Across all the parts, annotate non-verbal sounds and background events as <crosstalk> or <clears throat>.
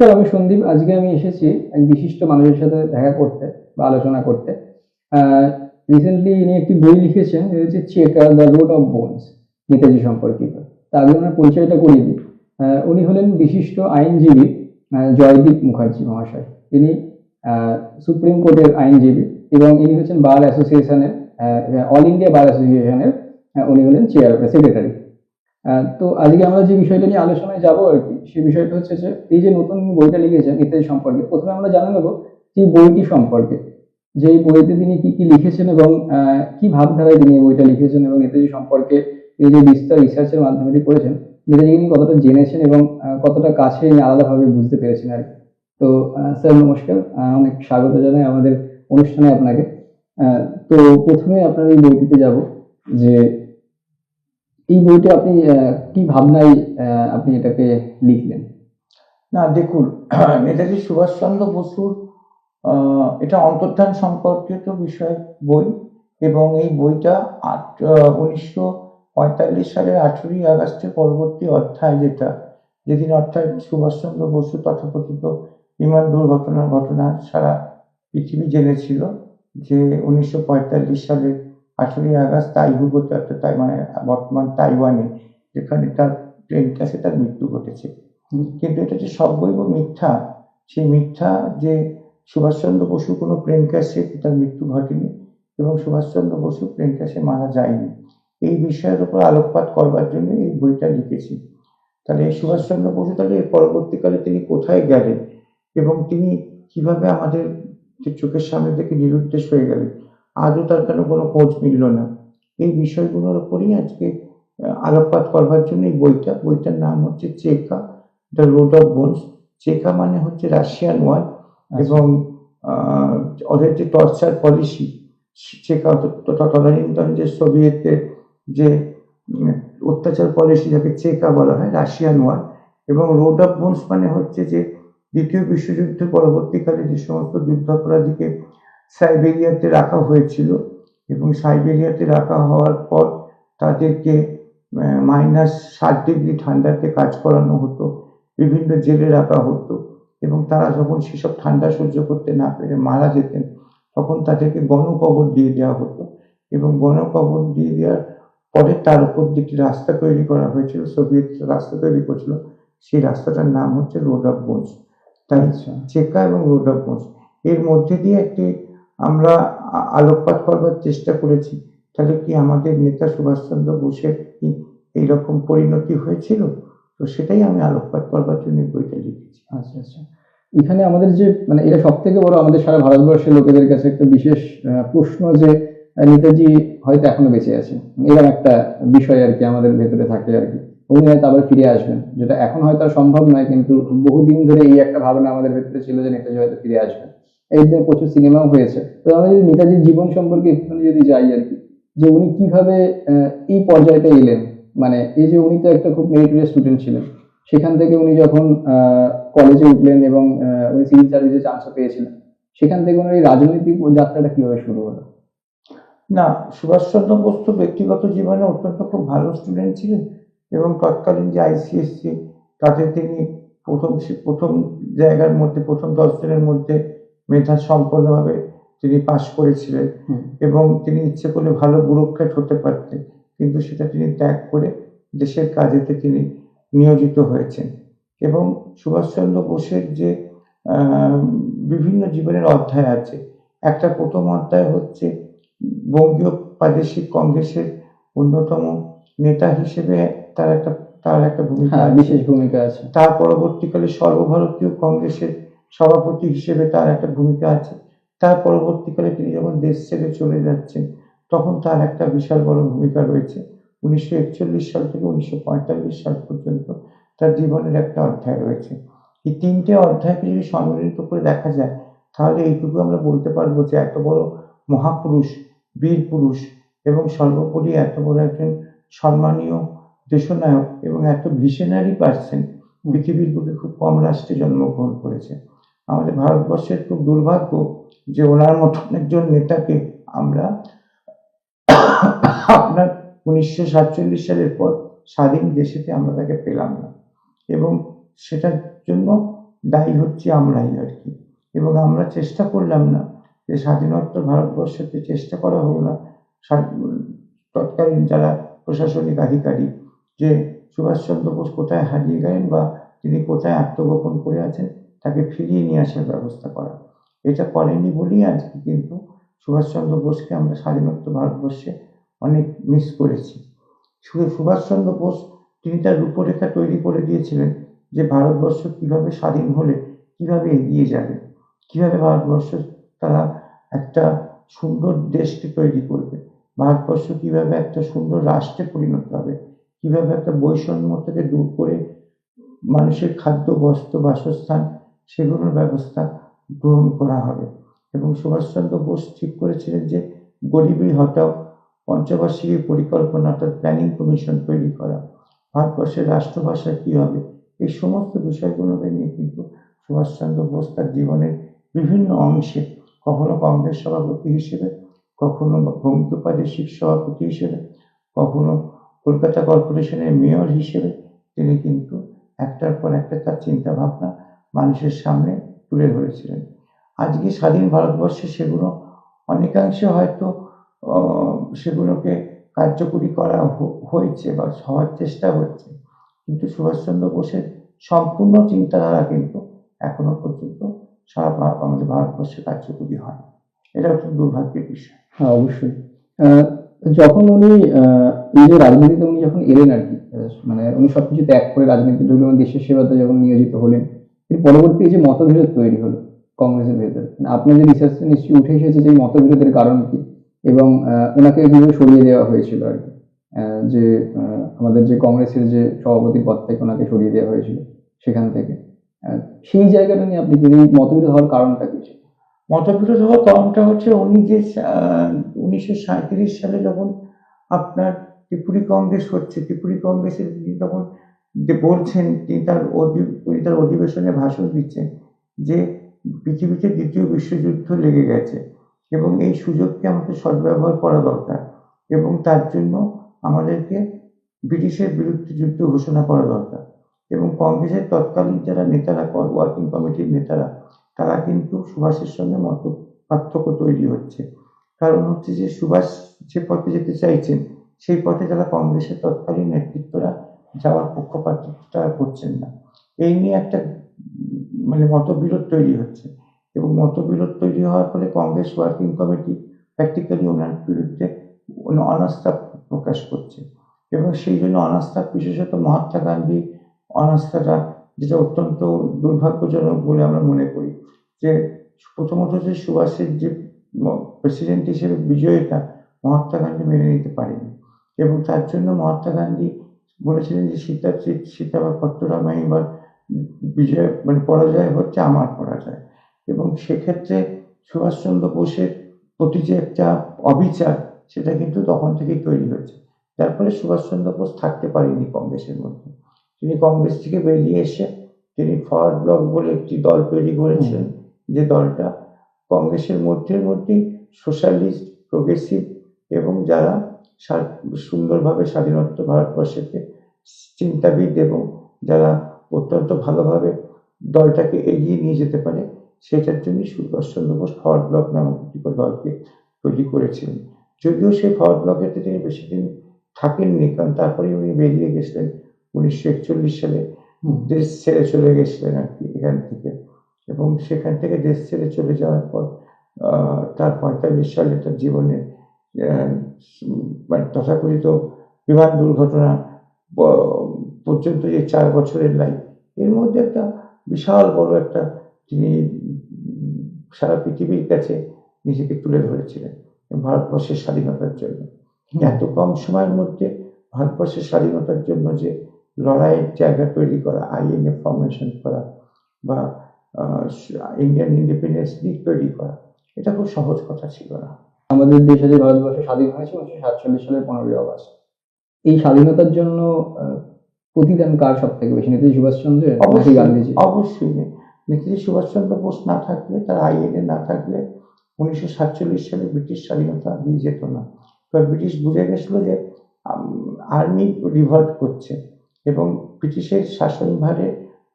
নমস্কার, আমি সন্দীপ। আজকে আমি এসেছি এক বিশিষ্ট মানুষের সাথে দেখা করতে বা আলোচনা করতে। রিসেন্টলি ইনি একটি বই লিখেছেন হচ্ছে checker the road of bones Netaji সম্পর্কিত। তা আগে ওনার পরিচয়টা করিয়ে দিই। উনি হলেন বিশিষ্ট আইনজীবী জয়দীপ মুখার্জি মহাশয়। ইনি সুপ্রিম কোর্টের আইনজীবী এবং ইনি হচ্ছেন বার অ্যাসোসিয়েশনের অল ইন্ডিয়া বার অ্যাসোসিয়েশনের উনি হলেন চেয়ার সেক্রেটারি তো আজকে আমরা যে বিষয়টা নিয়ে আলোচনায় যাব আর কি সেই বিষয়টা হচ্ছে যে, এই যে নতুন বইটা লিখেছেন নেতাজি সম্পর্কে, প্রথমে আমরা জানে নেব যে বইটি সম্পর্কে, যে এই বইতে তিনি কি কি লিখেছেন এবং কি ভাবধারায় তিনি এই বইটা লিখেছেন এবং নেতাজি সম্পর্কে এই যে বিস্তার রিসার্চের মাধ্যমে করেছেন নেতাজিকে নিয়ে কতটা জেনেছেন এবং কতটা কাছে আলাদাভাবে বুঝতে পেরেছেন আর তো স্যার নমস্কার অনেক স্বাগত জানাই আমাদের অনুষ্ঠানে আপনাকে। তো প্রথমে আপনার এই বইটিতে যাব যে এই বইটা আপনি কি ভাবনায় আপনি এটাকে লিখলেন? না, দেখুন <clears throat> নেতাজি সুভাষচন্দ্র বসুর এটা অন্তর্ধান সম্পর্কিত বিষয় বই এবং এই বইটা আট উনিশশো পঁয়তাল্লিশ সালের আঠেরোই আগস্টের পরবর্তী অধ্যায় যেটা, যেদিন অর্থাৎ সুভাষচন্দ্র বসু তথাকথিত বিমান দুর্ঘটনার ঘটনা সারা পৃথিবী জেনেছিল, যে উনিশশো পঁয়তাল্লিশ সালের আঠেরোই আগস্ট তাইহুগোতে অর্থাৎ তাই মানে বর্তমান তাইওয়ানে, যেখানে তার প্লেন ক্রাশে তার মৃত্যু ঘটেছে। কিন্তু এটা যে সবই মিথ্যা, সেই মিথ্যা যে সুভাষচন্দ্র বসু কোনো প্লেন ক্র্যাশে তার মৃত্যু ঘটেনি এবং সুভাষচন্দ্র বসু প্লেন ক্র্যাশে মারা যায়নি। এই বিষয়ের উপর আলোকপাত করবার জন্য এই বইটা লিখেছি। তাহলে এই সুভাষচন্দ্র বসু তাহলে পরবর্তীকালে তিনি কোথায় গেলেন এবং তিনি কীভাবে আমাদের চোখের সামনে থেকে নিরুদ্দেশ হয়ে গেলেন? আজও তার কেন কোনো খোঁজ মিলল না। এই বিষয়গুলোর উপরেই আজকে আলোকপাত করবার জন্য এই বইটা বইটার নাম হচ্ছে চেকা দ্য রোড অফ বোনস। চেকা মানে হচ্ছে রাশিয়ান ওয়ার্ড এবং আহ, ওদের যে টর্চার পলিসি চেকা তদানীন্তন যে সোভিয়েতের যে অত্যাচার পলিসি যাকে চেকা বলা হয় রাশিয়ান ওয়ার এবং রোড অফ বোনস মানে হচ্ছে যে দ্বিতীয় বিশ্বযুদ্ধের পরবর্তীকালে যে সমস্ত যুদ্ধাপরাধীকে সাইবেরিয়াতে রাখা হয়েছিল এবং সাইবেরিয়াতে রাখা হওয়ার পর তাদেরকে মাইনাস ষাট ডিগ্রি ঠান্ডাতে কাজ করানো হতো বিভিন্ন জেলে রাখা হতো এবং তারা যখন সেসব ঠান্ডা সহ্য করতে না পেরে মারা যেতেন তখন তাদেরকে গণকবর দিয়ে দেওয়া হতো এবং গণকবর দিয়ে দেওয়ার পরে তার উপর একটি রাস্তা তৈরি করা হয়েছিল সোভিয়েত রাস্তা তৈরি করেছিল সেই রাস্তাটার নাম হচ্ছে রোড অফ বোনস তাই আচ্ছা। চেকা এবং রোড অফ বোনস এর মধ্যে দিয়ে একটি আমরা আলোকপাত করবার চেষ্টা করেছি। তাহলে কি আমাদের নেতা সুভাষচন্দ্র বোসের কি এইরকম পরিণতি হয়েছিল? তো সেটাই আমি আলোকপাত করবার জন্য বইটা লিখেছি। আচ্ছা আচ্ছা। এখানে আমাদের যে মানে এটা সব থেকে বড় আমাদের সারা ভারতবর্ষের লোকেদের কাছে একটা বিশেষ প্রশ্ন যে নেতাজি হয়তো এখনও বেঁচে আছেন। এরকম একটা বিষয় আর কি আমাদের ভেতরে থাকে আর কি। উনি হয়তো আবার ফিরে আসবেন যেটা এখন হয়তো সম্ভব নয়, কিন্তু বহুদিন ধরে এই একটা ভাবনা আমাদের ভেতরে ছিল যে নেতাজি হয়তো ফিরে আসবেন। এই দিনে প্রচুর সিনেমাও হয়েছে। তো আমি যদি নেতাজির জীবন সম্পর্কে একটুখানি যদি যাই আর কি, যে উনি কীভাবে এই পর্যায়টা এলেন? মানে এই যে উনি তো একটা খুব মেরিটোরিয়াস স্টুডেন্ট ছিলেন। সেখান থেকে উনি যখন কলেজে উঠলেন এবং উনি সিভিল সার্ভিসে চান্সও পেয়েছিলেন, সেখান থেকে এই রাজনৈতিক যাত্রাটা কীভাবে শুরু হলো? না, সুভাষচন্দ্র বোস তো ব্যক্তিগত জীবনে অত্যন্ত খুব ভালো স্টুডেন্ট ছিলেন এবং তৎকালীন যে আইসিএসসি তাতে তিনি প্রথম প্রথম জায়গার মধ্যে, প্রথম দশ জনের মধ্যে মেধা সম্পন্নভাবে তিনি পাশ করেছিলেন এবং তিনি ইচ্ছে করলে ভালো ব্যুরোক্রেট হতে পারতেন। কিন্তু সেটা তিনি ত্যাগ করে দেশের কাজেতে তিনি নিয়োজিত হয়েছেন। এবং সুভাষচন্দ্র বোসের যে বিভিন্ন জীবনের অধ্যায় আছে একটা প্রথম অধ্যায় হচ্ছে বঙ্গীয় প্রাদেশিক কংগ্রেসের অন্যতম নেতা হিসেবে তার একটা তার একটা ভূমিকা হ্যাঁ বিশেষ ভূমিকা আছে। তার পরবর্তীকালে সর্বভারতীয় কংগ্রেসের সভাপতি হিসেবে তার একটা ভূমিকা আছে। তার পরবর্তীকালে তিনি যখন দেশ ছেড়ে চলে যাচ্ছেন তখন তার একটা বিশাল বড় ভূমিকা রয়েছে। উনিশশো একচল্লিশ সাল থেকে উনিশশো পঁয়তাল্লিশ সাল পর্যন্ত তার জীবনের একটা অধ্যায় রয়েছে। এই তিনটে অধ্যায়কে যদি সম্মিলিত করে দেখা যায় তাহলে এইটুকু আমরা বলতে পারব যে এত বড় মহাপুরুষ বীর পুরুষ এবং সর্বোপরি এত বড় একজন সম্মানীয় দেশনায়ক এবং এত ভিশনারি পার্সন পৃথিবীর বুকে খুব কম রাষ্ট্রে জন্মগ্রহণ করেছে। আমাদের ভারতবর্ষের খুব দুর্ভাগ্য যে ওনার মতন একজন নেতাকে আমরা আপনার উনিশশো সাতচল্লিশ সালের পর স্বাধীন দেশেতে আমরা তাকে পেলাম না। এবং সেটার জন্য দায়ী হচ্ছে আমরাই আর কি। এবং আমরা চেষ্টা করলাম না যে স্বাধীনোত্তর ভারতবর্ষতে চেষ্টা করা হোক না। তৎকালীন যারা প্রশাসনিক আধিকারিক যে সুভাষচন্দ্র বোস কোথায় হারিয়ে গেলেন বা তিনি কোথায় আত্মগোপন করে আছেন তাকে ফিরিয়ে নিয়ে আসার ব্যবস্থা করা। এটা করেনি বলেই আজকে কিন্তু সুভাষচন্দ্র বোসকে আমরা স্বাধীনোত্তর ভারতবর্ষে অনেক মিস করেছি। শুধু সুভাষচন্দ্র বোস, তিনি তার রূপরেখা তৈরি করে দিয়েছিলেন যে ভারতবর্ষ কীভাবে স্বাধীন হলে, কীভাবে এগিয়ে যাবে, কীভাবে ভারতবর্ষ তারা একটা সুন্দর দেশকে তৈরি করবে, ভারতবর্ষ কীভাবে একটা সুন্দর রাষ্ট্রে পরিণত হবে, কীভাবে একটা বৈষম্য থেকে দূর করে মানুষের খাদ্য, বস্ত্র, বাসস্থান সেগুলোর ব্যবস্থা গ্রহণ করা হবে। এবং সুভাষচন্দ্র বোস ঠিক করেছিলেন যে গরিবী হটাও পঞ্চবার্ষিকী পরিকল্পনা অর্থাৎ প্ল্যানিং কমিশন তৈরি করা। ভারতবর্ষের রাষ্ট্রভাষা কি হবে? এই সমস্ত বিষয়গুলোকে নিয়ে কিন্তু সুভাষচন্দ্র বোস তার জীবনের বিভিন্ন অংশে কখনো কংগ্রেস সভাপতি হিসেবে, কখনো ভৌমিক প্রাদেশিক সভাপতি হিসেবে, কখনো কলকাতা কর্পোরেশনের মেয়র হিসেবে তিনি কিন্তু একটার পর একটা তার চিন্তা ভাবনা মানুষের সামনে তুলে ধরেছিলেন। আজকে স্বাধীন ভারতবর্ষে সেগুলো অনেকাংশে হয়তো সেগুলোকে কার্যকরী করা হয়েছে বা হওয়ার চেষ্টা হচ্ছে। কিন্তু সুভাষচন্দ্র বোসের সম্পূর্ণ চিন্তাধারা কিন্তু এখনও পর্যন্ত সারা আমাদের ভারতবর্ষে কার্যকরী হয় এটা একটা দুর্ভাগ্যের বিষয়। হ্যাঁ অবশ্যই। যখন উনি এই রাজনীতিতে উনি যখন এলেন আর কি মানে উনি সবকিছু ত্যাগ করে রাজনীতি ঢুকলেন দেশের সেবাতে যখন নিয়োজিত হলেন এর পরবর্তী যে মতবিরোধ তৈরি হলো কংগ্রেসের ভেতরে। মানে আপনার যে রিসার্চ নিশ্চয়ই উঠে এসেছে যে মতবিরোধের কারণ কি এবং ওনাকে কীভাবে সরিয়ে দেওয়া হয়েছিল আর কি। যে আমাদের যে কংগ্রেসের যে সভাপতির পদ থেকে ওনাকে সরিয়ে দেওয়া হয়েছিল সেখান থেকে। সেই জায়গাটা নিয়ে আপনি এই মতবিরোধ হওয়ার কারণটা কি? মতবিরোধ হওয়ার কারণটা হচ্ছে উনি যে উনিশশো সাঁত্রিশ সালে যখন আপনার ত্রিপুরি কংগ্রেস হচ্ছে, ত্রিপুরি কংগ্রেসের তখন যে বলছেন তিনি তার উনি তার অধিবেশনে ভাষণ দিচ্ছেন যে পৃথিবীতে দ্বিতীয় বিশ্বযুদ্ধ লেগে গেছে এবং এই সুযোগকে আমাদের সদ্ব্যবহার করা দরকার এবং তার জন্য আমাদেরকে ব্রিটিশের বিরুদ্ধে যুদ্ধ ঘোষণা করা দরকার এবং কংগ্রেসের তৎকালীন যারা নেতারা ওয়ার্কিং কমিটির নেতারা, তারা কিন্তু সুভাষের সঙ্গে মত পার্থক্য তৈরি হচ্ছে। কারণ হচ্ছে যে সুভাষ যে পথে যেতে চাইছেন, সেই পথে যারা কংগ্রেসের তৎকালীন নেতৃত্বরা যাওয়ার পক্ষপাতিত্ব তারা করছেন না। এই নিয়ে একটা মানে মতবিরোধ তৈরি হচ্ছে এবং মতবিরোধ তৈরি হওয়ার ফলে কংগ্রেস ওয়ার্কিং কমিটি প্র্যাকটিক্যালি ওনার বিরুদ্ধে অন- অনাস্থা প্রকাশ করছে। এবং সেই জন্য অনাস্থা বিশেষত মহাত্মা গান্ধী অনাস্থাটা যেটা অত্যন্ত দুর্ভাগ্যজনক বলে আমরা মনে করি, যে প্রথমত যে সুভাষের যে প্রেসিডেন্ট হিসেবে বিজয়টা মহাত্মা গান্ধী মেনে নিতে পারেনি এবং তার জন্য মহাত্মা গান্ধী বলেছিলেন যে সীতা সীতা বা পত্ররামাই এবার বিজয় মানে পরাজয় হচ্ছে আমার পরাজয়। এবং সেক্ষেত্রে সুভাষচন্দ্র বোসের প্রতি যে একটা অবিচার সেটা কিন্তু তখন থেকেই তৈরি হয়েছে। যার ফলে সুভাষচন্দ্র বোস থাকতে পারেনি কংগ্রেসের মধ্যে। তিনি কংগ্রেস থেকে বেরিয়ে এসে তিনি ফরওয়ার্ড ব্লক বলে একটি দল তৈরি করেছিলেন। যে দলটা কংগ্রেসের মধ্যে মধ্যেই সোশ্যালিস্ট প্রোগ্রেসিভ এবং যারা সুন্দরভাবে স্বাধীনত্ব ভারতবর্ষকে চিন্তাবিদ এবং যারা অত্যন্ত ভালোভাবে দলটাকে এগিয়ে নিয়ে যেতে পারে সেটার জন্য সুভাষচন্দ্র বোস ফরওয়ার্ড ব্লক নামক একটি দলকে তৈরি করেছিলেন। যদিও সেই ফরওয়ার্ড ব্লকেতে তিনি বেশি দিন থাকেননি কারণ তারপরে উনি বেরিয়ে গেছিলেন উনিশশো একচল্লিশ সালে। দেশ ছেড়ে চলে গেছিলেন আর কি এখান থেকে। এবং সেখান থেকে দেশ ছেড়ে চলে যাওয়ার পর তার পঁয়তাল্লিশ সালে তার জীবনে মানে তথাকথিত বিমান দুর্ঘটনা পর্যন্ত যে চার বছরের লাইফ এর মধ্যে একটা বিশাল বড় একটা তিনি সারা পৃথিবীর কাছে নিজেকে তুলে ধরেছিলেন ভারতবর্ষের স্বাধীনতার জন্য। এত কম সময়ের মধ্যে ভারতবর্ষের স্বাধীনতার জন্য যে লড়াইয়ের জায়গা তৈরি করা আইএনএ ফর্মেশন করা বা ইন্ডিয়ান ইন্ডিপেন্ডেন্স লীগ তৈরি করা এটা খুব সহজ কথা ছিল না। আমাদের দেশে যে ভারতবর্ষ স্বাধীন হয়েছে উনিশশো সাতচল্লিশ সালের পনেরোই আগস্ট এই স্বাধীনতার জন্য প্রতিদান কার সব থেকে বেশি? নেতাজি সুভাষচন্দ্রের অবশ্যই গান্ধীজি অবশ্যই। নেতাজি সুভাষচন্দ্র বোস না থাকলে তার আইএনএ না থাকলে উনিশশো সাতচল্লিশ সালে ব্রিটিশ স্বাধীনতা দিয়ে যেত না। কারণ ব্রিটিশ বুঝে গেছিল যে আর্মি রিভার্ট করছে এবং ব্রিটিশের শাসনভারে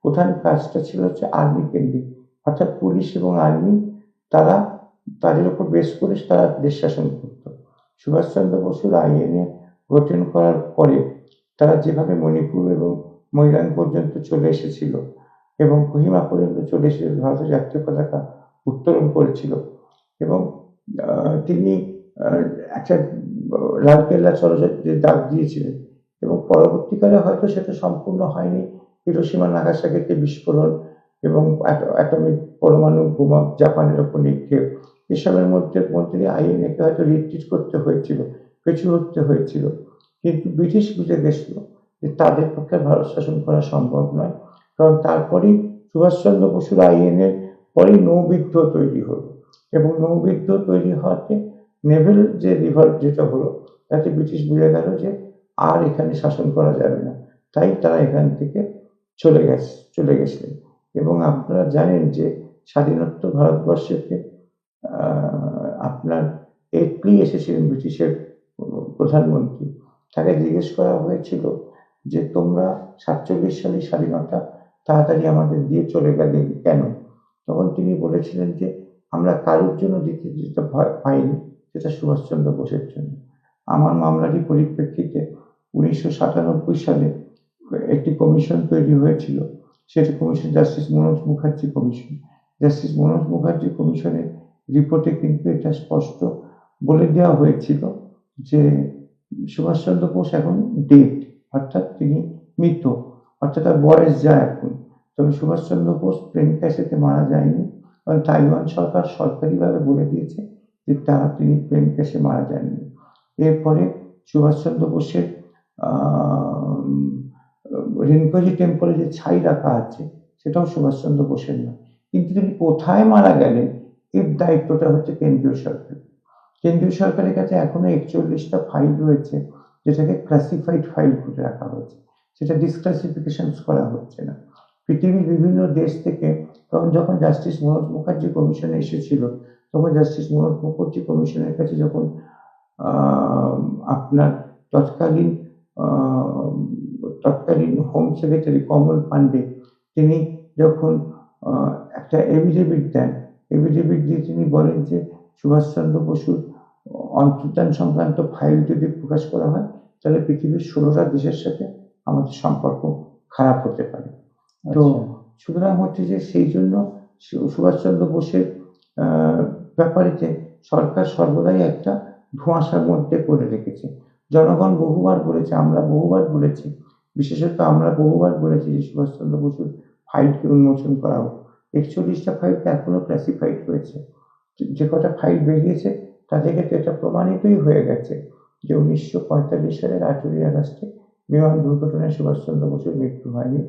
প্রধান কাজটা ছিল হচ্ছে আর্মি কেন্দ্রিক। অর্থাৎ পুলিশ এবং আর্মি তারা তাদের উপর বেশ করে তারা দেশ শাসন করত। সুভাষচন্দ্র বসুর আইএনএ গঠন করার পরে তারা যেভাবে মণিপুর এবং মৈরাং পর্যন্ত চলে এসেছিল এবং কোহিমা পর্যন্ত চলে এসে ভারতের জাতীয় পতাকা উত্তোলন করেছিল এবং তিনি একটা লালকেল্লা চলচ্চিত্রের ডাক দিয়েছিলেন এবং পরবর্তীকালে হয়তো সেটা সম্পূর্ণ হয়নি। হিরোসীমা নাগাসাকিতে বিস্ফোরণ এবং অ্যাটমিক পরমাণু বোমা জাপানের ওপর নিক্ষেপ। এসবের মধ্যে মন্ত্রী আইএনএকে হয়তো রিট্রিট করতে হয়েছিল। পিছু হতে হয়েছিল। কিন্তু ব্রিটিশ বুঝে গেছিল যে তাদের পক্ষে ভারত শাসন করা সম্ভব নয়। কারণ তারপরেই সুভাষচন্দ্র বসুর আইএনএর পরেই নৌবিদ্ধ তৈরি হলো এবং নৌবিদ্ধ তৈরি হওয়াতে নেভেল যে রিভার যেটা হলো তাতে ব্রিটিশ বুঝে গেল যে আর এখানে শাসন করা যাবে না। তাই তারা এখান থেকে চলে গেছে চলে গেছিলেন। এবং আপনারা জানেন যে স্বাধীনোত্তর ভারতবর্ষেতে আহ, আপনার এটলি এসেছিলেন ব্রিটিশের প্রধানমন্ত্রী, তাকে জিজ্ঞেস করা হয়েছিল যে, তোমরা সাতচল্লিশ সালে স্বাধীনতা তাড়াতাড়ি আমাদের দিয়ে চলে গেলে কেন? তখন তিনি বলেছিলেন যে, আমরা কারোর জন্য দিতে যেটা ভয় পাইনি, সেটা সুভাষচন্দ্র বোসের জন্য। আমার মামলাটি পরিপ্রেক্ষিতে উনিশশো সাতানব্বই সালে একটি কমিশন তৈরি হয়েছিল। সেটি commission justice Manoj Mukherjee commission. Justice Manoj Mukherjee কমিশনের রিপোর্টে কিন্তু এটা স্পষ্ট বলে দেওয়া হয়েছিল যে সুভাষচন্দ্র বোস এখন ডেড অর্থাৎ তিনি মৃত, অর্থাৎ তার বয়স যায় এখন। তবে সুভাষচন্দ্র বোস প্লেন ক্যাশেতে মারা যায়নি, কারণ তাইওয়ান সরকার সরকারিভাবে বলে দিয়েছে যে তারা তিনি প্লেন ক্যাশে মারা যাননি। এরপরে সুভাষচন্দ্র বোসের রিনকোজি টেম্পলে যে ছাই রাখা আছে, সেটাও সুভাষচন্দ্র বোসের নয়। কিন্তু তিনি কোথায় মারা গেলেন, এর দায়িত্বটা হচ্ছে কেন্দ্রীয় সরকার কেন্দ্রীয় সরকারের কাছে এখনও একচল্লিশটা ফাইল রয়েছে, যেটাকে ক্লাসিফাইড ফাইল করে রাখা হয়েছে। সেটা ডিসক্লাসিফিকেশন করা হচ্ছে না। পৃথিবীর বিভিন্ন দেশ থেকে তখন যখন জাস্টিস মনোজ মুখার্জি কমিশন এসেছিল, তখন জাস্টিস মনোজ মুখার্জি কমিশনের কাছে যখন আপনার তৎকালীন তৎকালীন হোম সেক্রেটারি কমল পান্ডে তিনি যখন একটা এভিডেভিট দেন এভিডেভিট দিয়ে তিনি বলেন যে সুভাষচন্দ্র বসুর অন্তর্ধান সংক্রান্ত ফাইল যদি প্রকাশ করা হয় তাহলে পৃথিবীর ষোলোটা দেশের সাথে আমাদের সম্পর্ক খারাপ হতে পারে। তো আচ্ছা। সুতরাং হচ্ছে যে সেই জন্য সুভাষচন্দ্র বোসের ব্যাপারেতে সরকার সর্বদাই একটা ধোঁয়াশার মধ্যে করে রেখেছে। জনগণ বহুবার বলেছে আমরা বহুবার বলেছি বিশেষত আমরা বহুবার বলেছি যে সুভাষচন্দ্র বসুর ফাইলকে উন্মোচন করা হোক। একচল্লিশটা ফাইলকে এখনও ক্লাসিফাইড রয়েছে যে কটা ফাইল বেরিয়েছে তা থেকে তো এটা প্রমাণিতই হয়ে গেছে যে উনিশশো পঁয়তাল্লিশ সালের আঠেরোই আগস্টে বিমান দুর্ঘটনায় সুভাষচন্দ্র বসুর মৃত্যু হয়নি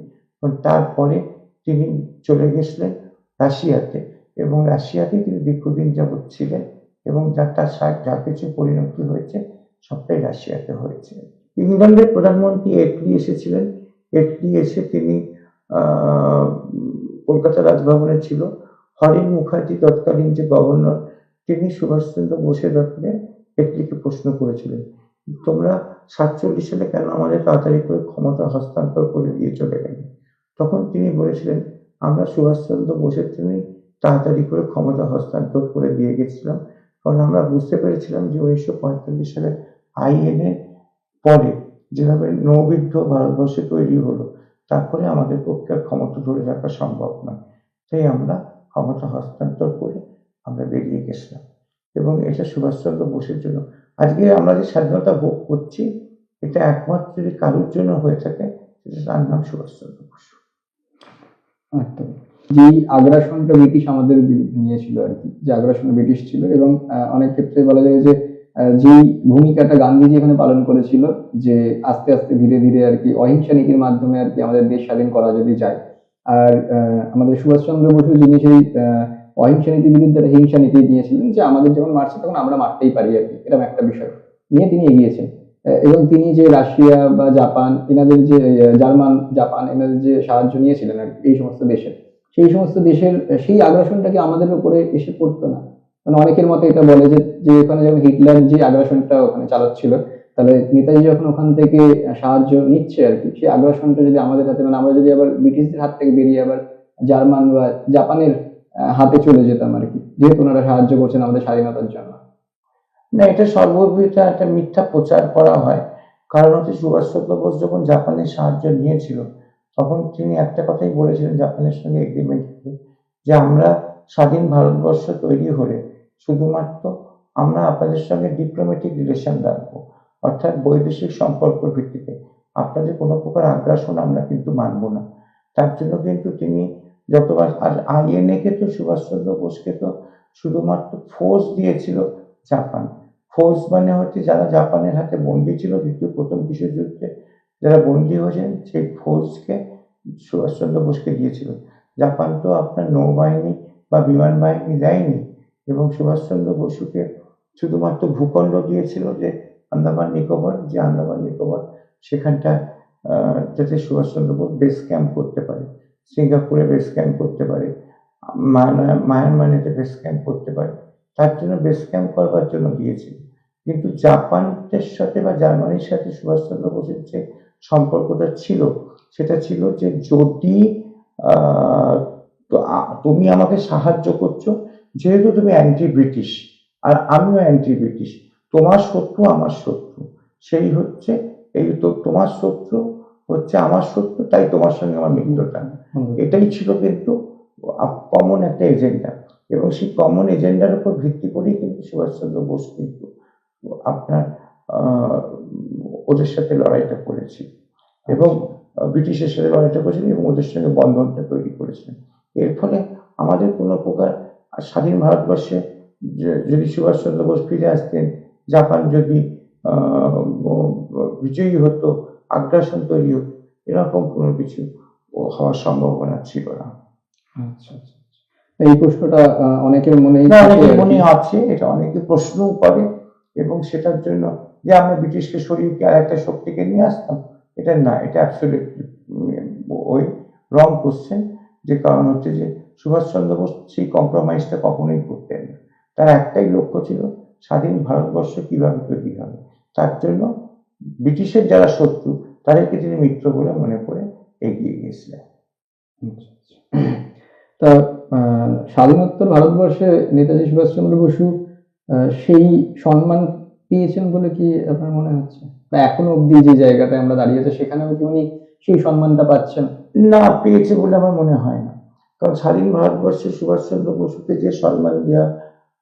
এবং তারপরে তিনি চলে গেছিলেন রাশিয়াতে এবং রাশিয়াতে তিনি দীর্ঘদিন যাবৎ ছিলেন এবং যা তার যা কিছু পরিণতি হয়েছে সবটাই রাশিয়াতে হয়েছে। ইংল্যান্ডের প্রধানমন্ত্রী এটলি এসেছিলেন। এটলি এসে তিনি কলকাতা রাজভবনে ছিল। হরেন মুখার্জি তৎকালীন যে গভর্নর তিনি সুভাষচন্দ্র বোসের ব্যাপারে এটলিকে প্রশ্ন করেছিলেন, তোমরা সাতচল্লিশ সালে কেন আমাদের তাড়াতাড়ি করে ক্ষমতা হস্তান্তর করে দিয়ে চলে গেলে? তখন তিনি বলেছিলেন, আমরা সুভাষচন্দ্র বোসের জন্যই তাড়াতাড়ি করে ক্ষমতা হস্তান্তর করে দিয়ে গেছিলাম, কারণ আমরা বুঝতে পেরেছিলাম যে উনিশশো পঁয়তাল্লিশ সালে আইএনএ পরে যেভাবে নৌবিদ্ধ ভারতবর্ষে তৈরি হলো তারপরে আমাদের পক্ষে ক্ষমতা ধরে রাখা সম্ভব নয়। তাই আমরা ক্ষমতা হস্তান্তর করে আমরা বেরিয়ে গেছিলাম। এবং এটা সুভাষচন্দ্র বোসের জন্য। আজকে আমরা যে স্বাধীনতা ভোগ করছি, এটা একমাত্র যদি কারোর জন্য হয়ে থাকে, সেটা তার নাম সুভাষচন্দ্র বসু। একদম। যেই আগ্রাসনটা ব্রিটিশ আমাদের নিয়েছিল আর কি, যে আগ্রাসন ব্রিটিশ ছিল এবং অনেক ক্ষেত্রে বলা যায় যে যেই ভূমিকাটা গান্ধীজি এখানে পালন করেছিল, যে আস্তে আস্তে ধীরে ধীরে আর কি অহিংসা নীতির মাধ্যমে আর কি আমাদের দেশ স্বাধীন করা যদি যায়। আর আমাদের সুভাষচন্দ্র বসু যিনি সেই অহিংসা নীতির বিরুদ্ধে একটা হিংসা নীতি নিয়েছিলেন যে আমাদের যখন মারছে তখন আমরা মারতেই পারি আর কি। এরকম একটা বিষয় নিয়ে তিনি এগিয়েছেন। এবং তিনি যে রাশিয়া বা জাপান, এনাদের যে জার্মান জাপান, এনাদের যে সাহায্য নিয়েছিলেন আর এই সমস্ত দেশের, সেই সমস্ত দেশের সেই আগ্রাসনটাকে আমাদের উপরে এসে পড়তো না। মানে অনেকের মতে এটা বলে যে যে ওখানে যেমন হিটলার যে আগ্রাসনটা ওখানে চালাচ্ছিল, তাহলে নেতাজি যখন ওখান থেকে সাহায্য নিচ্ছে আর কি, সেই আগ্রাসনটা যদি আমাদের হাতে মানে আমরা যদি আবার ব্রিটিশদের হাত থেকে বেরিয়ে আবার জার্মান বা জাপানের হাতে চলে যেতাম আর কি। যেহেতু ওনারা সাহায্য করছেন আমাদের স্বাধীনতার জন্য। না, এটা সর্ববিধ একটা মিথ্যা প্রচার করা হয়। কারণ হচ্ছে সুভাষচন্দ্র বোস যখন জাপানের সাহায্য নিয়েছিল, তখন তিনি একটা কথাই বলেছিলেন জাপানের সঙ্গে এগ্রিমেন্ট যে আমরা স্বাধীন ভারতবর্ষ তৈরি হলে শুধুমাত্র আমরা আপনাদের সঙ্গে ডিপ্লোম্যাটিক রিলেশন রাখব। অর্থাৎ বৈদেশিক সম্পর্কের ভিত্তিতে আপনাদের কোনো প্রকার আগ্রাসন আমরা কিন্তু মানব না। তার জন্য কিন্তু তিনি যতবার আর আইএনএ কে তো সুভাষচন্দ্র বোসকে তো শুধুমাত্র ফোর্স দিয়েছিল জাপান। ফোর্স মানে হচ্ছে যারা জাপানের হাতে বন্দি ছিল দ্বিতীয়, প্রথম বিশ্বযুদ্ধে যারা বন্দি হয়েছেন, সেই ফোর্সকে সুভাষচন্দ্র বোসকে দিয়েছিল। জাপান তো আপনার নৌবাহিনী বা বিমান বাহিনী দেয়নি এবং সুভাষচন্দ্র বসুকে শুধুমাত্র ভূখণ্ড দিয়েছিল যে আন্দামান নিকোবর, যে আন্দামান নিকোবর সেখানটা যাতে সুভাষচন্দ্র বোস বেস ক্যাম্প করতে পারে। সিঙ্গাপুরে বেস ক্যাম্প করতে পারে মায়ানমার মায়ানমারেতে বেস ক্যাম্প করতে পারে। তার জন্য বেস ক্যাম্প করবার জন্য দিয়েছিল কিন্তু জাপানের সাথে বা জার্মানির সাথে সুভাষচন্দ্র বোসের যে সম্পর্কটা ছিল, সেটা ছিল যে যদি তুমি আমাকে সাহায্য করছ, যেহেতু তুমি অ্যান্টি ব্রিটিশ আর আমিও অ্যান্টি ব্রিটিশ তোমার শত্রু আমার শত্রু। সেই হচ্ছে এই তো তোমার শত্রু হচ্ছে আমার শত্রু তাই তোমার সঙ্গে আমার মিত্রতা। এটাই ছিল কিন্তু কমন একটা এজেন্ডা এবং সেই কমন এজেন্ডার উপর ভিত্তি করেই কিন্তু সুভাষচন্দ্র বোস কিন্তু আপনার ওদের সাথে লড়াইটা করেছি এবং ব্রিটিশের সাথে লড়াইটা করেছিলেন এবং ওদের সঙ্গে বন্ধনটা তৈরি করেছিলেন এর ফলে আমাদের কোনো প্রকার স্বাধীন ভারতবর্ষে যে- যদি সুভাষচন্দ্র বোস ফিরে আসতেন জাপান যদি বিজয়ী হতো আগ্রাসন তৈরি হোক এরকম কোনো কিছু হওয়ার সম্ভাবনা ছিল না। আচ্ছা আচ্ছা আচ্ছা। এই প্রশ্নটা অনেকের মনেই না, অনেকের আর মনে আছে এটা অনেকে প্রশ্নও করে এবং সেটার জন্য যে আমরা ব্রিটিশকে সরিয়ে কি আর একটা শক্তিকে নিয়ে আসতাম এটা না এটা অ্যাবসলিউটলি ওই রং কোশ্চেন যে কারণ হচ্ছে যে সুভাষচন্দ্র বোস সেই কম্প্রোমাইজটা কখনোই করতেন না। তার একটাই লক্ষ্য ছিল স্বাধীন ভারতবর্ষ কীভাবে তৈরি হবে। তার জন্য ব্রিটিশের যারা শত্রু তাদেরকে তিনি মিত্র বলে মনে করে এগিয়ে গিয়েছিলেন। তা আহ, স্বাধীনোত্তর ভারতবর্ষে নেতাজি সুভাষচন্দ্র বসু সেই সম্মান পেয়েছেন বলে কি আপনার মনে হচ্ছে? বা এখনও অবধি যে জায়গাটায় আমরা দাঁড়িয়ে আছি সেখানেও কি উনি সেই সম্মানটা পাচ্ছেন? না পেয়েছে বলে আমার মনে হয় না। কারণ স্বাধীন ভারতবর্ষে সুভাষচন্দ্র বসুকে যে সম্মান দেওয়া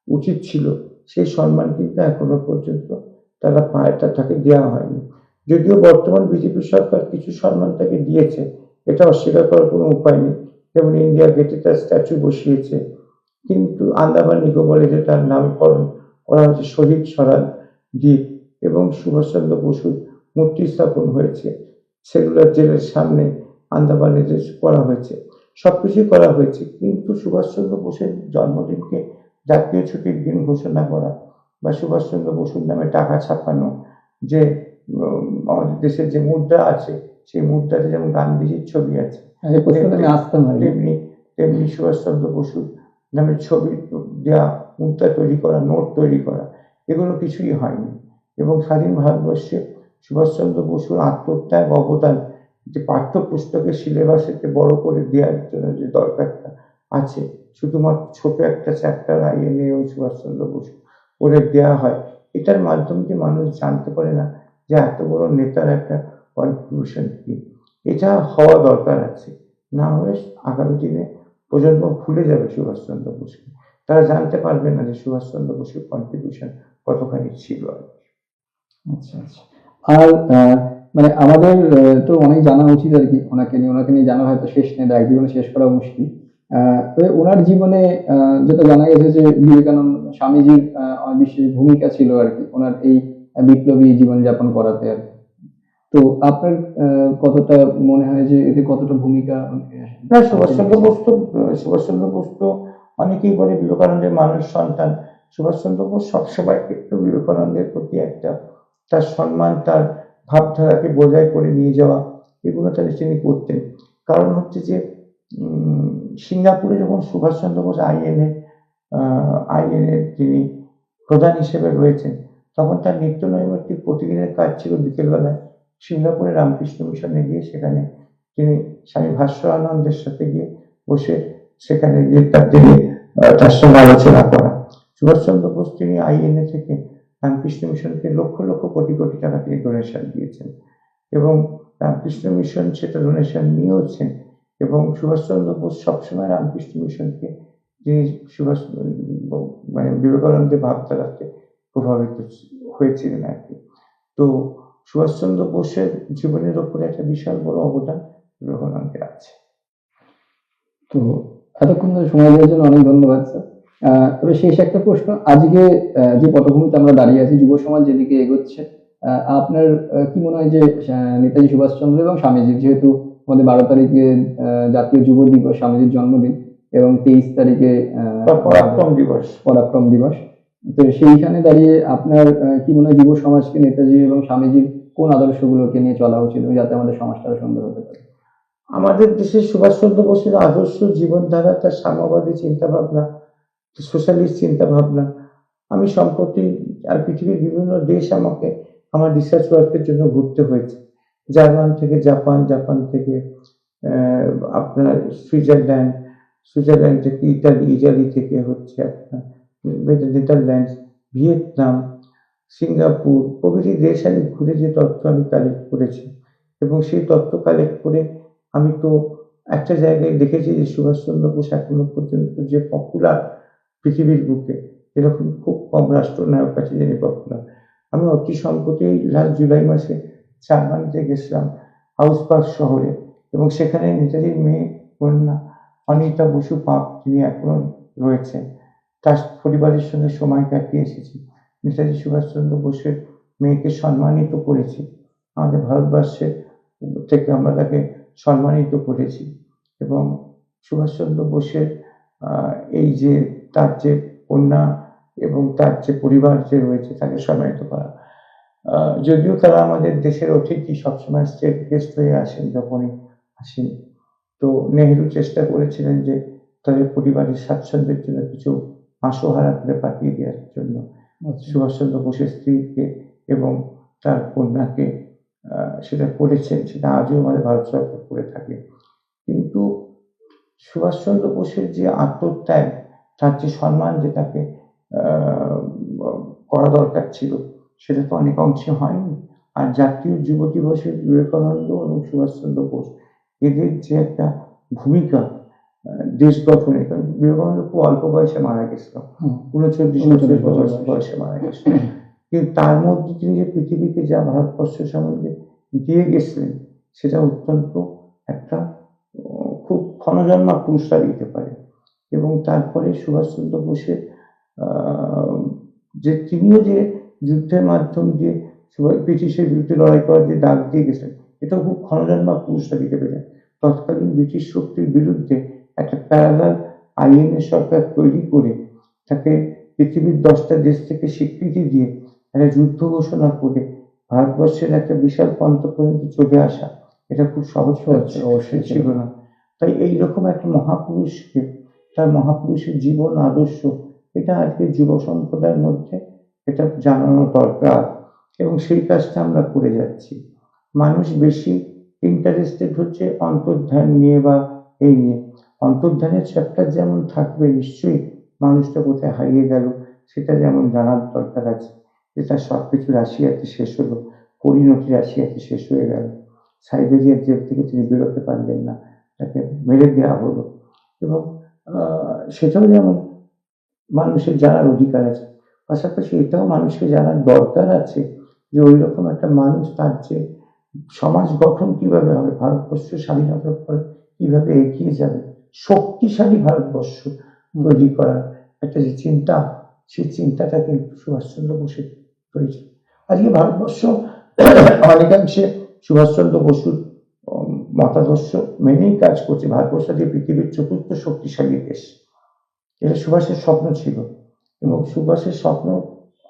উচিত ছিল সেই সম্মান কিন্তু এখনও পর্যন্ত তারা পায় তা তাকে দেওয়া হয়নি। যদিও বর্তমান বিজেপি সরকার কিছু সম্মান তাকে দিয়েছে, এটা অস্বীকার করার কোনো উপায় নেই। যেমন ইন্ডিয়া গেটে তার স্ট্যাচু বসিয়েছে, কিন্তু আন্দামান নিকোবরে যে তার নামকরণ করা হয়েছে, শহীদ সরান দ্বীপ এবং সুভাষচন্দ্র বসুর মূর্তি স্থাপন হয়েছে সেগুলোর জেলের সামনে আন্দামানে করা হয়েছে। সব কিছুই করা হয়েছে, কিন্তু সুভাষচন্দ্র বোসের জন্মদিনকে জাতীয় ছুটির দিন ঘোষণা করা বা সুভাষচন্দ্র বসুর নামে টাকা ছাপানো যে আমাদের দেশের যে মুদ্রা আছে সেই মুদ্রাতে যেমন গান্ধীজির ছবি আছে কি। তেমনি তেমনি সুভাষচন্দ্র বসুর নামে ছবি দেওয়া মুদ্রা তৈরি করা নোট তৈরি করা এগুলো কিছুই হয়নি এবং স্বাধীন ভারতবর্ষে সুভাষচন্দ্র বসুর আত্মত্যাগ অবদান যে পাঠ্যপুস্তকের সিলেবাসেতে বড় করে দেওয়ার জন্য যে দরকারটা আছে শুধুমাত্র ছোট একটা চ্যাপ্টার আইএনএ ও সুভাষচন্দ্র বসু করে দেওয়া হয়। এটার মাধ্যমে মানুষ জানতে পারে না যে এত বড় নেতার একটা কন্ট্রিবিউশন কি। এটা হওয়া দরকার আছে। না হলে আগামী দিনে প্রজন্ম ভুলে যাবে সুভাষচন্দ্র বসুকে। তারা জানতে পারবে না যে সুভাষচন্দ্র বসুর কন্ট্রিবিউশন কতখানি ছিল আর। আচ্ছা আচ্ছা। আর মানে আমাদের তো অনেক জানা উচিত আর কি। ওনাকে নিয়ে ওনাকে নিয়ে জানা হয়তো শেষ নেই এক জীবনে শেষ করা মুশকিল। ওনার জীবনে যেটা জানা গেছে যে বিবেকানন্দ স্বামীজির বিশেষ ভূমিকা ছিল আর কি, ওনার এই বিপ্লবী জীবনযাপন করাতে আর তো আপনার কতটা মনে হয় যে এতে কতটা ভূমিকা না, সুভাষচন্দ্র বোস তো সুভাষচন্দ্র বোস তো অনেকেই বলে, বিবেকানন্দের মানুষ সন্তান। সুভাষচন্দ্র বোস সবসময় একটু বিবেকানন্দের প্রতি একটা তার সম্মান, তার ভাবধারাকে বজায় করে নিয়ে যাওয়া, এগুলো তাহলে তিনি করতেন। কারণ হচ্ছে যে সিঙ্গাপুরে যখন সুভাষচন্দ্র বোস আইএনএ আইএনএ তিনি প্রধান হিসেবে রয়েছেন, তখন তার নিত্য নৈমিত্তিক প্রতিদিনের কাজ ছিল বিকেলবেলায় সিঙ্গাপুরে রামকৃষ্ণ মিশনে গিয়ে সেখানে তিনি স্বামী ভাস্করানন্দের সাথে গিয়ে বসে সেখানে গিয়ে তার তিনি তার সঙ্গে আলোচনা করা সুভাষচন্দ্র বোস তিনি আইএনএ থেকে রামকৃষ্ণ মিশনকে লক্ষ লক্ষ কোটি কোটি টাকা তিনি ডোনেশন দিয়েছেন এবং রামকৃষ্ণ মিশন সেটা ডোনেশন নিয়েওছেন এবং সুভাষচন্দ্র বোস সবসময় রামকৃষ্ণ মিশনকে যিনি সুভাষ মানে বিবেকানন্দের ভাবধারাতে প্রভাবিত হয়েছিলেন আর কি। তো সুভাষচন্দ্র বোসের জীবনের ওপরে একটা বিশাল বড় অবদান বিবেকানন্দের আছে। তো এতক্ষণ সময় দেওয়ার জন্য অনেক ধন্যবাদ, স্যার। তবে শেষ একটা প্রশ্ন। আজকে যে পটভূমিতে আমরা দাঁড়িয়ে আছি, যুব সমাজ যেদিকে এগোচ্ছে আপনার কি মনে হয় যে নেতাজি সুভাষচন্দ্র এবং স্বামীজির যেহেতু আমাদের বারো তারিখে জাতীয় যুব দিবস স্বামীজির জন্মদিন এবং তেইশ তারিখে পরাক্রম দিবস। পরাক্রম দিবস। তো সেইখানে দাঁড়িয়ে আপনার কি মনে হয় যুব সমাজকে নেতাজি এবং স্বামীজির কোন আদর্শগুলোকে নিয়ে চলা উচিত যাতে আমাদের সমাজটা সুন্দর হতে পারে? আমাদের দেশের সুভাষচন্দ্র বসুর আদর্শ জীবনধারা তার সাম্যবাদী চিন্তা ভাবনা সোশ্যালিস্ট চিন্তা ভাবনা আমি সম্প্রতি আর পৃথিবীর বিভিন্ন দেশ আমাকে আমার রিসার্চ ওয়ার্কের জন্য ঘুরতে হয়েছে। জার্মান থেকে জাপান জাপান থেকে আপনার সুইজারল্যান্ড সুইজারল্যান্ড থেকে ইতালি ইতালি থেকে হচ্ছে আপনার নেদারল্যান্ড ভিয়েতনাম, সিঙ্গাপুর, প্রভৃতি দেশ আমি ঘুরে যে তথ্য আমি কালেক্ট করেছি। এবং সেই তথ্য কালেক্ট করে আমি তো একটা জায়গায় দেখেছি যে সুভাষচন্দ্র বোস এখনও পর্যন্ত যে পপুলার পৃথিবীর বুকে, এরকম খুব কম রাষ্ট্রনায়ক আছে যিনি পপুলার আমি অতি সম্প্রতি লাস্ট জুলাই মাসে জার্মানিতে গেছিলাম হাউস শহরে এবং সেখানে নেতাজির মেয়ে কন্যা অনিতা বসু পাপ যিনি এখনও রয়েছেন, তার পরিবারের সঙ্গে সময় কাটিয়ে এসেছি। নেতাজি সুভাষচন্দ্র বসুর মেয়েকে সম্মানিত করেছি। আমাদের ভারতবর্ষের থেকে আমরা তাকে সম্মানিত করেছি এবং সুভাষচন্দ্র বোসের এই যে তার যে কন্যা এবং তার যে পরিবার যে রয়েছে তাকে সম্মানিত করা যদিও তারা আমাদের দেশের অতিথি সবসময় স্টেট গেস্ট হয়ে আসেন যখনই আসেন। তো নেহেরু চেষ্টা করেছিলেন যে তাদের পরিবারের স্বাচ্ছন্দ্যের জন্য কিছু মাসোহারা করে পাঠিয়ে দেওয়ার জন্য। সুভাষচন্দ্র বোসের স্ত্রীকে এবং তার কন্যাকে সেটা করেছেন সেটা আজও আমাদের ভারত সরকার করে থাকে। কিন্তু সুভাষচন্দ্র বোসের যে আত্মত্যাগ তার যে সম্মান যে তাকে আহ, করা দরকার ছিল সেটা তো অনেক অংশে হয়নি আর জাতীয় যুব দিবসে বিবেকানন্দ এবং সুভাষচন্দ্র বোস এদের যে একটা ভূমিকা দেশ গঠনে কারণ বিবেকানন্দ খুব অল্প বয়সে মারা গেছিল। উনচল্লিশ উনচল্লিশ বছর বছর বয়স- মারা গেছিল। কিন্তু তার মধ্যে তিনি যে পৃথিবীকে যা ভারতবর্ষ সম্বন্ধে দিয়ে গেছিলেন সেটা অত্যন্ত একটা খুব ক্ষণজন্মা পুরস্কার দিতে পারে। এবং তারপরে সুভাষচন্দ্র বোসের যে তিনিও যে যুদ্ধের মাধ্যম দিয়ে ব্রিটিশের বিরুদ্ধে লড়াই করার যে ডাক দিয়ে গেছেন এটাও খুব ক্ষণজন্মা পুরস্কার দিতে পেরেন। তৎকালীন ব্রিটিশ শক্তির বিরুদ্ধে একটা প্যারালাল আইএনএ সরকার তৈরি করে তাকে পৃথিবীর দশটা দেশ থেকে স্বীকৃতি দিয়ে একটা যুদ্ধ ঘোষণা করে ভারতবর্ষের একটা বিশাল প্রান্ত পর্যন্ত চলে আসা এটা খুব সহজ অবশ্যই, অবশ্যই ছিল। না। তাই এইরকম একটা মহাপুরুষকে তার মহাপুরুষের জীবন আদর্শ এটা আজকে যুব সম্প্রদায়ের মধ্যে এটা জানানো দরকার এবং সেই কাজটা আমরা করে যাচ্ছি। মানুষ বেশি ইন্টারেস্টেড হচ্ছে অন্তর্ধান নিয়ে বা এই নিয়ে। অন্তর্ধানের চ্যাপ্টার যেমন থাকবে নিশ্চয়ই মানুষটা কোথায় হারিয়ে গেল সেটা যেমন জানার দরকার আছে। যে তার সবকিছু রাশিয়াতে শেষ হলো, পরিণতি রাশিয়াতে শেষ হয়ে গেল। সাইবেরিয়ার জেল থেকে তিনি বেরোতে পারলেন না, তাকে মেরে দেওয়া হলো। এবং সেটাও যেমন মানুষের জানার অধিকার আছে। পাশাপাশি এটাও মানুষকে জানার দরকার আছে যে ওই রকম একটা মানুষ তার যে সমাজ গঠন কীভাবে হবে, ভারতবর্ষ স্বাধীনতার পরে কীভাবে এগিয়ে যাবে, শক্তিশালী ভারতবর্ষ তৈরি করার একটা যে চিন্তা, সেই চিন্তাটা কিন্তু সুভাষচন্দ্র বসুর তৈরি আজকে ভারতবর্ষ অনেকাংশে সুভাষচন্দ্র বসুর মতাদর্শ মেনেই কাজ করছে। ভারতবর্ষ যে পৃথিবীর চতুর্থ শক্তিশালী দেশ। এটা সুভাষের স্বপ্ন ছিল। এবং সুভাষের স্বপ্ন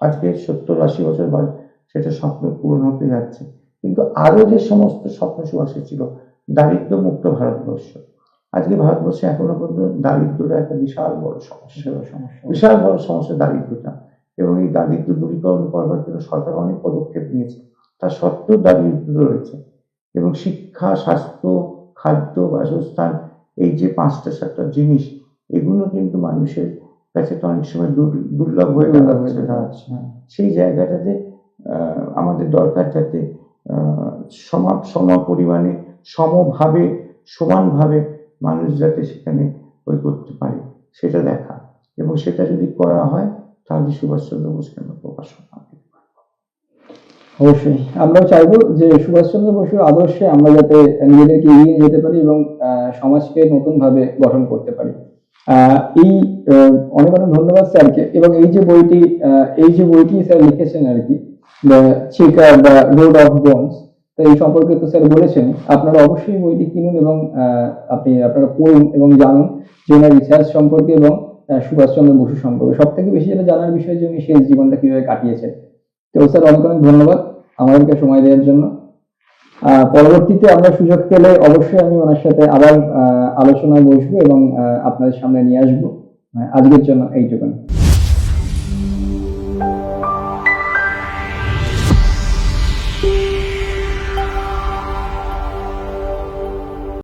আজকে সত্তর আশি বছর বাদ সেটা স্বপ্ন পূরণ হতে যাচ্ছে। কিন্তু আরও যে সমস্ত স্বপ্ন সুভাষের ছিল দারিদ্র মুক্ত ভারতবর্ষ। আজকে ভারতবর্ষে এখনও পর্যন্ত দারিদ্রটা একটা বিশাল বড় সমস্যা। সমস্যা। বিশাল বড় সমস্যা দারিদ্রতা এবং এই দারিদ্র দূরীকরণ করবার জন্য সরকার অনেক পদক্ষেপ নিয়েছে। তা সত্ত্বেও দারিদ্র রয়েছে। এবং শিক্ষা স্বাস্থ্য খাদ্য বাসস্থান এই যে পাঁচটা সাতটা জিনিস এগুলো কিন্তু মানুষের কাছে তো অনেক সময় দুর- দুর্লভ হয়ে দাঁড়াচ্ছে। হ্যাঁ। সেই জায়গাটাতে আহ, আমাদের দরকার যাতে আহ, সম সম পরিমাণে সমভাবে সমানভাবে মানুষ যাতে সেখানে ওই করতে পারে সেটা দেখা। এবং সেটা যদি করা হয় তাহলে সুভাষচন্দ্র বোসকে আমরা প্রকাশ করতে পারব অবশ্যই। আমরাও চাইব যে সুভাষচন্দ্র বসুর আদর্শে আমরা যাতে নিজেদেরকে এগিয়ে যেতে পারি এবং আহ, সমাজকে নতুন ভাবে গঠন করতে পারি। এই অনেক অনেক ধন্যবাদ স্যারকে। এবং এই যে বইটি এই যে বইটি স্যার লিখেছেন আর কি রোড অফ বোনস তো এই সম্পর্কে তো স্যার বলেছেন, আপনারা অবশ্যই বইটি কিনুন এবং আপনি, আপনারা পড়ুন এবং জানুন যে ওনার রিসার্চ সম্পর্কে এবং সুভাষচন্দ্র বসু সম্পর্কে। সব থেকে বেশি যেটা জানার বিষয় যে উনি শেষ জীবনটা কীভাবে কাটিয়েছেন। তো স্যার অনেক অনেক ধন্যবাদ আমাদেরকে সময় দেওয়ার জন্য। পরবর্তীতে আমরা সুযোগ পেলে অবশ্যই আমি ওনার সাথে আবার আলোচনায় বসবো এবং আপনাদের সামনে নিয়ে আসব। আজকের জন্য এইটুকুনি।